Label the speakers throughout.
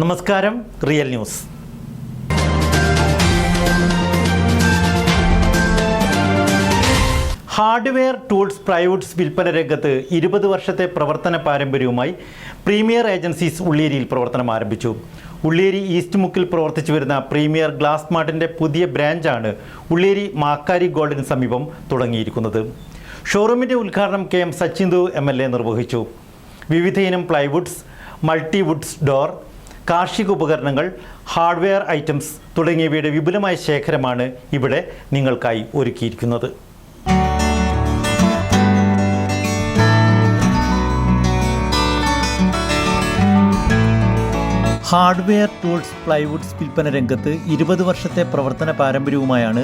Speaker 1: നമസ്കാരം real news. Hardware tools privates വിൽപ്പന രംഗത്ത് ഇരുപത് വർഷത്തെ പ്രവർത്തന പാരമ്പര്യവുമായി പ്രീമിയർ ഏജൻസീസ് ഉള്ളേരിയിൽ പ്രവർത്തനം ആരംഭിച്ചു. ഉള്ളേരി ഈസ്റ്റ് മുക്കിൽ പ്രവർത്തിച്ചു വരുന്ന പ്രീമിയർ ഗ്ലാസ് മാർട്ടിന്റെ പുതിയ ബ്രാഞ്ചാണ് ഉള്ളേരി മാക്കാരി ഗോൾഡിന് സമീപം തുടങ്ങിയിരിക്കുന്നത്. ഷോറൂമിന്റെ ഉദ്ഘാടനം K M സച്ചിന്ദു M L A നിർവഹിച്ചു. വിവിധ ഇനം പ്ലൈവുഡ്സ് മൾട്ടിവുഡ്സ് ഡോർ കാർഷിക ഉപകരണങ്ങൾ ഹാർഡ്വെയർ ഐറ്റംസ് തുടങ്ങിയവയുടെ വിപുലമായ ശേഖരമാണ് ഇവിടെ നിങ്ങൾക്കായി ഒരുക്കിയിരിക്കുന്നത്. ഹാർഡ്വെയർ ടൂൾസ് പ്ലൈവുഡ്സ് വിൽപ്പന രംഗത്ത് ഇരുപത് വർഷത്തെ പ്രവർത്തന പാരമ്പര്യവുമായാണ്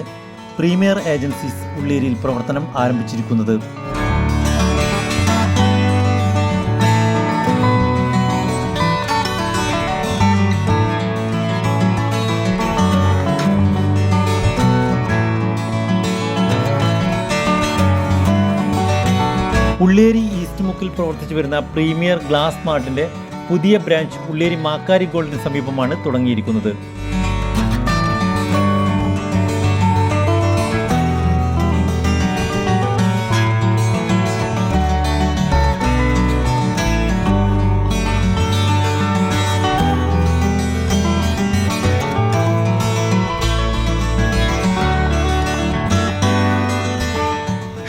Speaker 1: പ്രീമിയർ ഏജൻസീസ് ഉള്ളേരിയിൽ പ്രവർത്തനം ആരംഭിച്ചിരിക്കുന്നത്. ഉള്ളേരി ഈസ്റ്റ് മുക്കിൽ പ്രവർത്തിച്ചു വരുന്ന പ്രീമിയർ ഗ്ലാസ് മാർട്ടിന്റെ പുതിയ ബ്രാഞ്ച് ഉള്ളേരി മാക്കാരി ഗോൾഡിന് സമീപമാണ് തുടങ്ങിയിരിക്കുന്നത്.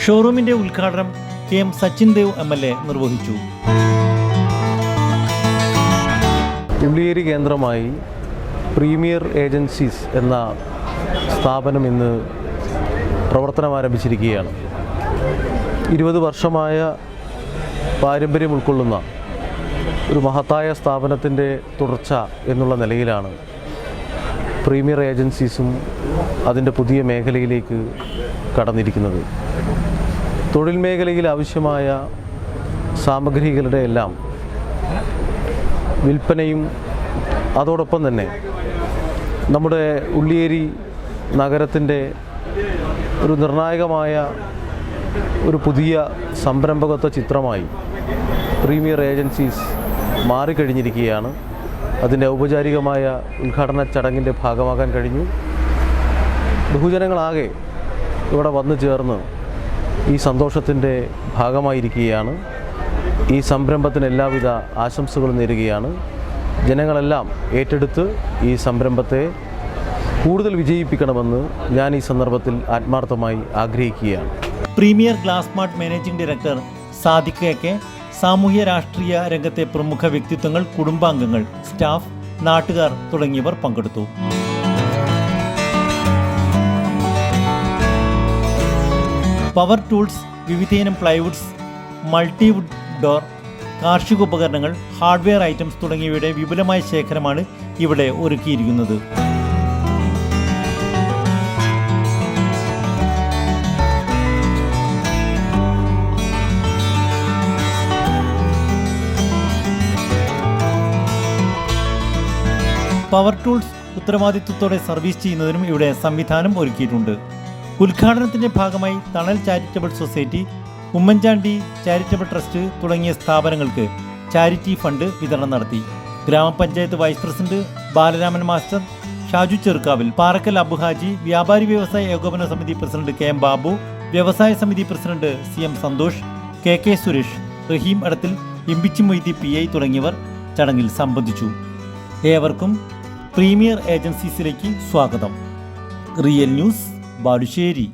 Speaker 1: ഷോറൂമിന്റെ ഉദ്ഘാടനം K M Sachin Dev M L A നിർവഹിച്ചു.
Speaker 2: ഉള്ളിയേരി കേന്ദ്രമായി പ്രീമിയർ ഏജൻസീസ് എന്ന സ്ഥാപനം ഇന്ന് പ്രവർത്തനം ആരംഭിച്ചിരിക്കുകയാണ്. ഇരുപത് വർഷമായ പാരമ്പര്യം ഉൾക്കൊള്ളുന്ന ഒരു മഹത്തായ സ്ഥാപനത്തിന്റെ തുടർച്ച എന്നുള്ള നിലയിലാണ് പ്രീമിയർ ഏജൻസീസും അതിന്റെ പുതിയ മേഖലയിലേക്ക് കടന്നിരിക്കുന്നത്. തൊഴിൽ മേഖലയിൽ ആവശ്യമായ സാമഗ്രികളുടെ എല്ലാം വിൽപ്പനയും അതോടൊപ്പം തന്നെ നമ്മുടെ ഉള്ളിയേരി നഗരത്തിന്റെ ഒരു നിർണായകമായ ഒരു പുതിയ സംരംഭകത്വ ചിത്രമായി പ്രീമിയർ ഏജൻസീസ് മാറിക്കഴിഞ്ഞിരിക്കുകയാണ്. അതിന്റെ ഔപചാരികമായ ഉദ്ഘാടന ചടങ്ങിന്റെ ഭാഗമാകാൻ കഴിഞ്ഞു. ബഹുജനങ്ങളാകെ ഇവിടെ വന്നു ചേർന്ന് ഈ സന്തോഷത്തിന്റെ ഭാഗമായിരിക്കുകയാണ്. ഈ സംരംഭത്തിന് എല്ലാവിധ ആശംസകളും നേരുകയാണ്. ജനങ്ങളെല്ലാം ഏറ്റെടുത്ത് ഈ സംരംഭത്തെ കൂടുതൽ വിജയിപ്പിക്കണമെന്ന് ഞാൻ ഈ സന്ദർഭത്തിൽ ആത്മാർത്ഥമായി ആഗ്രഹിക്കുകയാണ്.
Speaker 1: Premier glass mart managing director സാദിഖയൊക്കെ സാമൂഹ്യ രാഷ്ട്രീയ രംഗത്തെ പ്രമുഖ വ്യക്തിത്വങ്ങൾ കുടുംബാംഗങ്ങൾ സ്റ്റാഫ് നാട്ടുകാർ തുടങ്ങിയവർ പങ്കെടുത്തു. പവർ ടൂൾസ് വിവിധയിനം പ്ലൈവുഡ്സ് മൾട്ടിവുഡ് ഡോർ കാർഷിക ഉപകരണങ്ങൾ ഹാർഡ്വെയർ ഐറ്റംസ് തുടങ്ങിയവയുടെ വിപുലമായ ശേഖരമാണ് ഇവിടെ ഒരുക്കിയിരിക്കുന്നത്. പവർ ടൂൾസ് ഉത്തരവാദിത്വത്തോടെ സർവീസ് ചെയ്യുന്നതിനും ഇവിടെ സംവിധാനം ഒരുക്കിയിട്ടുണ്ട്. ഉദ്ഘാടനത്തിന്റെ ഭാഗമായി Thanal charitable society Oommen Chandy charitable trust തുടങ്ങിയ സ്ഥാപനങ്ങൾക്ക് ചാരിറ്റി ഫണ്ട് വിതരണം നടത്തി. ഗ്രാമപഞ്ചായത്ത് vice president Balaraman master Shaju Cherukkavil Parakkal Abuhaji വ്യാപാരി വ്യവസായ ഏകോപന സമിതി പ്രസിഡന്റ് കെ എം ബാബു വ്യവസായ സമിതി president C M Santhosh K K Suresh Rahim Adathil Imbichi Moithi P I തുടങ്ങിയവർ ചടങ്ങിൽ സംബന്ധിച്ചു. ഏവർക്കും പ്രീമിയർ ഏജൻസീസിലേക്ക് സ്വാഗതം. Real news Barışeri.